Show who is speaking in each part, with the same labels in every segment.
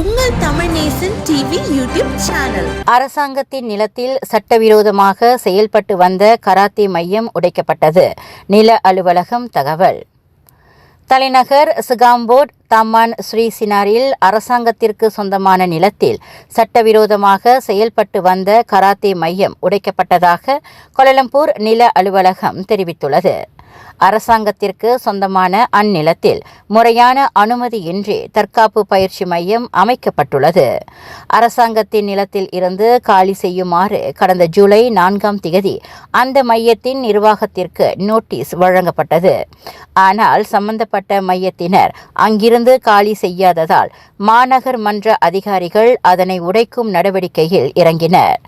Speaker 1: உங்கள் Tamil Nesan TV YouTube channel
Speaker 2: அரசாங்கத்தின் நிலத்தில் சட்டவிரோதமாக செயல்பட்டு வந்த கராத்தே மையம் உடைக்கப்பட்டது. நில அலுவலகம் தகவல். தலைநகர் சிகாம்போட் தம்மான் ஸ்ரீ சினாரில் அரசாங்கத்திற்கு சொந்தமான நிலத்தில் சட்டவிரோதமாக செயல்பட்டு வந்த கராத்தே மையம் உடைக்கப்பட்டதாக கோலலம்பூர் நில அலுவலகம் தெரிவித்துள்ளது. அரசாங்கத்திற்கு சொந்தமான அந்நிலத்தில் முறையான அனுமதியின்றி தற்காப்பு பயிற்சி மையம் அமைக்கப்பட்டுள்ளது. அரசாங்கத்தின் நிலத்தில் இருந்து காலி செய்யுமாறு கடந்த ஜூலை நான்காம் திகதி அந்த மையத்தின் நிர்வாகத்திற்கு நோட்டீஸ் வழங்கப்பட்டது. ஆனால் சம்பந்தப்பட்ட மையத்தினர் அங்கிருந்து காலி செய்யாததால் மாநகர் மன்ற அதிகாரிகள் அதனை உடைக்கும் நடவடிக்கையில் இறங்கினர்.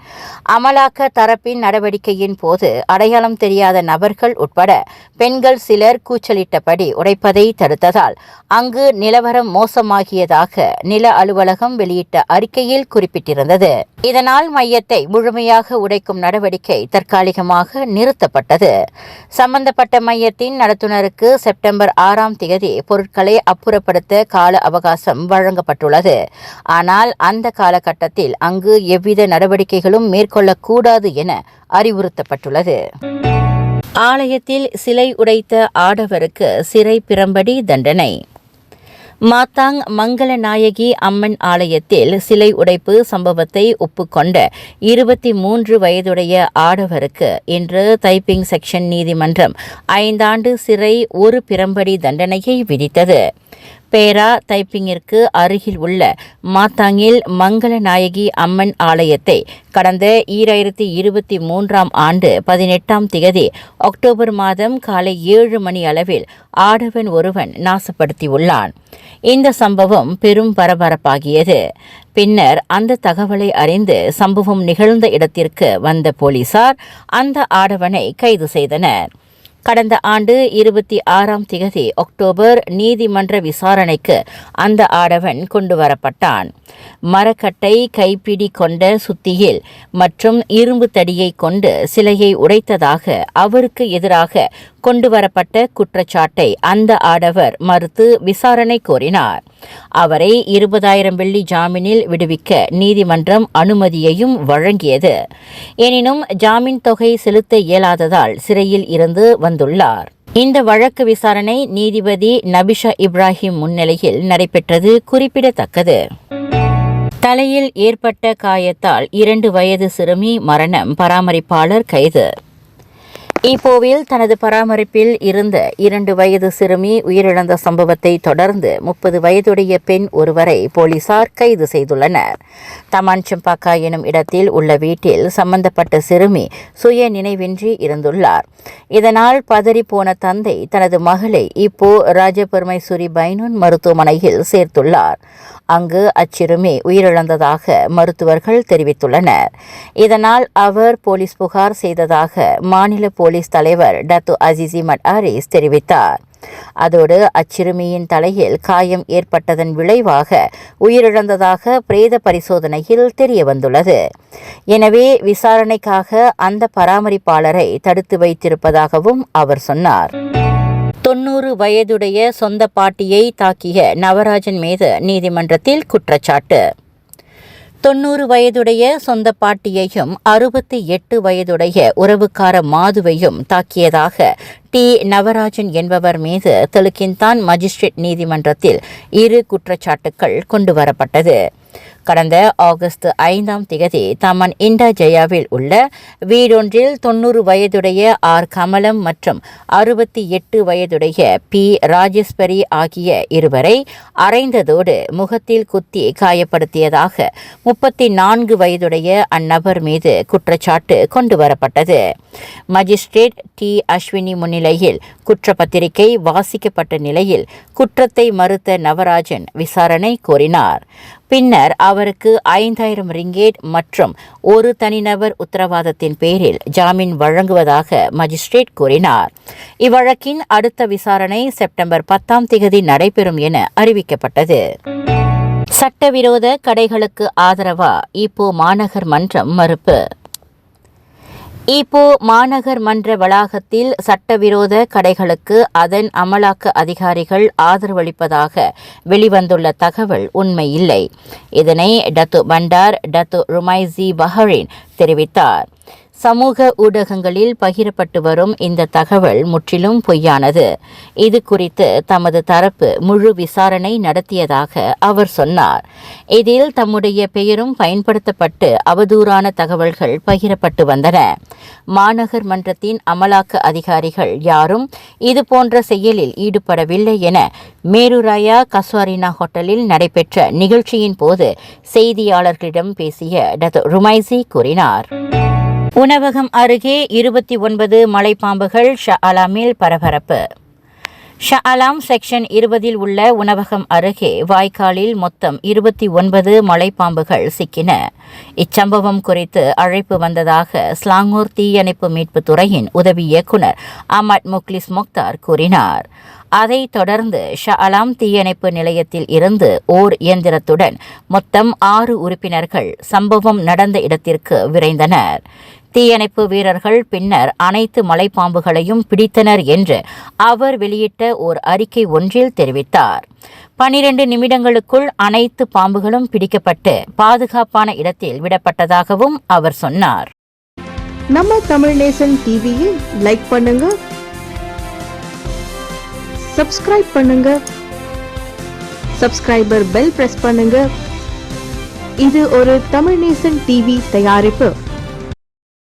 Speaker 2: அமலாக்க தரப்பின் நடவடிக்கையின் போது அடையாளம் தெரியாத நபர்கள் உட்பட பெண்கள் சிலர் கூச்சலிட்டபடி உடைப்பதை தடுத்ததால் அங்கு நிலவரம் மோசமாகியதாக நில அலுவலகம் வெளியிட்ட அறிக்கையில் குறிப்பிட்டிருந்தது. இதனால் மையத்தை முழுமையாக உடைக்கும் நடவடிக்கை தற்காலிகமாக நிறுத்தப்பட்டது. சம்பந்தப்பட்ட மையத்தின் நடத்துனருக்கு செப்டம்பர் ஆறாம் தேதி பொருட்களை அப்புறப்படுத்த கால அவகாசம் வழங்கப்பட்டுள்ளது. ஆனால் அந்த காலகட்டத்தில் அங்கு எவ்வித நடவடிக்கைகளும் மேற்கொள்ளக்கூடாது என அறிவுறுத்தப்பட்டுள்ளது. ஆலயத்தில் சிலை உடைத்த ஆடவருக்கு சிறை பிரம்படி தண்டனை. மாத்தாங் மங்களநாயகி அம்மன் ஆலயத்தில் சிலை உடைப்பு சம்பவத்தை ஒப்புக்கொண்ட இருபத்தி மூன்று வயதுடைய ஆடவருக்கு இன்று தைப்பிங் செக்ஷன் நீதிமன்றம் ஐந்தாண்டு சிறை ஒரு பிரம்படி தண்டனையை விதித்தது. பேரா தைப்பிங்கிற்கு அருகில் உள்ள மாத்தாங்கில் மங்களநாயகி அம்மன் ஆலயத்தை கடந்த ஈராயிரத்தி இருபத்தி மூன்றாம் ஆண்டு பதினெட்டாம் திகதி அக்டோபர் மாதம் காலை ஏழு மணி அளவில் ஆடவன் ஒருவன் நாசப்படுத்தியுள்ளான். இந்த சம்பவம் பெரும் பரபரப்பாகியது. பின்னர் அந்த தகவலை அறிந்து சம்பவம் நிகழ்ந்த இடத்திற்கு வந்த போலீசார் அந்த ஆடவனை கைது செய்தனர். கடந்த ஆண்டு இருபத்தி ஆறாம் திகதி அக்டோபர் நீதிமன்ற விசாரணைக்கு அந்த ஆடவன் கொண்டு வரப்பட்டான். மரக்கட்டை கைப்பிடி கொண்ட சுத்தியில் மற்றும் இரும்பு தடியை கொண்டு சிலையை உடைத்ததாக அவருக்கு எதிராக கொண்டுவரப்பட்ட குற்றச்சாட்டை அந்த ஆடவர் மறுத்து விசாரணை கோரினார். அவரை இருபதாயிரம் வெள்ளி ஜாமீனில் விடுவிக்க நீதிமன்றம் அனுமதியையும் வழங்கியது. எனினும் ஜாமீன் தொகை செலுத்த இயலாததால் சிறையில் இருந்து வந்துள்ளார் இந்த வழக்கு விசாரணை நீதிபதி நபிஷா இப்ராஹிம் முன்னிலையில் நடைபெற்றது குறிப்பிடத்தக்கது. தலையில் ஏற்பட்ட காயத்தால் இரண்டு வயது சிறுமி மரணம் பராமரிப்பாளர் கைது. இப்போவில் தனது பராமரிப்பில் இருந்த இரண்டு வயது சிறுமி உயிரிழந்த சம்பவத்தை தொடர்ந்து முப்பது வயதுடைய பெண் ஒருவரை போலீசார் கைது செய்துள்ளனர். தமான்சம்பாக்கா எனும் இடத்தில் உள்ள வீட்டில் சம்பந்தப்பட்ட சிறுமி சுய நினைவின்றி இருந்துள்ளார். இதனால் பதறிப்போன தந்தை தனது மகளை இப்போ ராஜபெருமைசுரி பைனூன் மருத்துவமனையில் சேர்த்துள்ளார். அங்கு அச்சிறுமி உயிரிழந்ததாக மருத்துவர்கள் தெரிவித்துள்ளனர். இதனால் அவர் போலீஸ் புகார் செய்ததாக மாநில போலீஸ் தலைவர் டத்து அசிசி மட் ஆரிஸ் தெரிவித்தார். அதோடு அச்சிறுமியின் தலையில் காயம் ஏற்பட்டதன் விளைவாக உயிரிழந்ததாக பிரேத பரிசோதனையில் தெரியவந்துள்ளது. எனவே விசாரணைக்காக அந்த பராமரிப்பாளரை தடுத்து வைத்திருப்பதாகவும் அவர் சொன்னார். தொன்னூறு வயதுடைய சொந்த பாட்டியை தாக்கிய நவராஜன் மீது நீதிமன்றத்தில் குற்றச்சாட்டு. தொன்னூறு வயதுடைய சொந்த பாட்டியையும் அறுபத்தி எட்டு வயதுடைய உறவுக்கார மாதுவையும் தாக்கியதாக டி. நவராஜன் என்பவர் மீது தெலுக்கின்தான் மஜிஸ்ட்ரேட் நீதிமன்றத்தில் இரு குற்றச்சாட்டுகள் கொண்டுவரப்பட்டது கடந்த ஆகஸ்ட் ஐந்தாம் திகதி தமன் இண்டா ஜெயாவில் உள்ள வீடொன்றில் தொன்னூறு வயதுடைய ஆர். கமலம் மற்றும் அறுபத்தி எட்டு வயதுடைய பி. ராஜேஸ்வரி ஆகிய இருவரை அறைந்ததோடு முகத்தில் குத்தி காயப்படுத்தியதாக முப்பத்தி நான்கு வயதுடைய அந்நபர் மீது குற்றச்சாட்டு கொண்டுவரப்பட்டது மஜிஸ்ட்ரேட் டி. அஸ்வினி முன்னிலையில் குற்றப்பத்திரிகை வாசிக்கப்பட்ட நிலையில் குற்றத்தை மறுத்த நவராஜன் விசாரணை கோரினார். பின்னர் அவர் அவருக்கு ஐந்தாயிரம் ரிங்கேட் மற்றும் ஒரு தனிநபர் உத்தரவாதத்தின் பேரில் ஜாமீன் வழங்குவதாக மஜிஸ்ட்ரேட் கூறினார். இவ்வழக்கின் அடுத்த விசாரணை செப்டம்பர் பத்தாம் தேதி நடைபெறும் என அறிவிக்கப்பட்டது. சட்டவிரோத கடைகளுக்கு ஆதரவா? இப்போ மாநகர் மன்றம் மறுப்பு. ஈப்போ மாநகர் மன்ற வளாகத்தில் சட்டவிரோத கடைகளுக்கு அதன் அமலாக்க அதிகாரிகள் ஆதரவளிப்பதாக வெளிவந்துள்ள தகவல் உண்மையில்லை. இதனை டத்து பண்டார் டத்து ருமைசி பஹரின் தெரிவித்தார். சமூக ஊடகங்களில் பகிரப்பட்டு வரும் இந்த தகவல் முற்றிலும் பொய்யானது. இது குறித்து தமது தரப்பு முழு விசாரணை நடத்தியதாக அவர் சொன்னார். இதில் தம்முடைய பெயரும் பயன்படுத்தப்பட்டு அவதூறான தகவல்கள் பகிரப்பட்டு வந்தன. மாநகர் மன்றத்தின் அமலாக்க அதிகாரிகள் யாரும் இதுபோன்ற செயலில் ஈடுபடவில்லை என மேருராயா கஸ்வாரினா ஹோட்டலில் நடைபெற்ற நிகழ்ச்சியின் போது செய்தியாளர்களிடம் பேசிய டத் ருமைசி கூறினார். உணவகம் அருகே இருபத்தி ஒன்பது மலைப்பாம்புகள் ஷா அலாமில் பரபரப்பு. ஷா அலாம் செக்ஷன் இருபதில் உள்ள உணவகம் அருகே வாய்க்காலில் மொத்தம் இருபத்தி ஒன்பது மலைப்பாம்புகள் சிக்கின. இச்சம்பவம் குறித்து அழைப்பு வந்ததாக ஸ்லாங்கூர் தீயணைப்பு மீட்புத் துறையின் உதவி இயக்குநர் அமட் முக்லிஸ் முக்தார் கூறினார். அதைத் தொடர்ந்து ஷா அலாம் தீயணைப்பு நிலையத்தில் இருந்து ஓர் இயந்திரத்துடன் மொத்தம் ஆறு உறுப்பினர்கள் சம்பவம் நடந்த இடத்திற்கு விரைந்தனர். தீயணைப்பு வீரர்கள் பின்னர் அனைத்து மலைப்பாம்புகளையும் பிடித்தனர் என்று அவர் வெளியிட்ட ஓர் அறிக்கை ஒன்றில் தெரிவித்தார். பனிரெண்டு நிமிடங்களுக்குள் அனைத்து பாம்புகளும் பிடிக்கப்பட்டு பாதுகாப்பான இடத்தில் விடப்பட்டதாகவும் அவர் சொன்னார்.
Speaker 1: நம்ம தமிழ் நேசன் டிவியை லைக் பண்ணுங்க சப்ஸ்கிரைப் பண்ணுங்க சப்ஸ்கிரைபர் பெல் பிரஸ் பண்ணுங்க. இது ஒரு தமிழ் நேசன் டிவி தயாரிப்பு.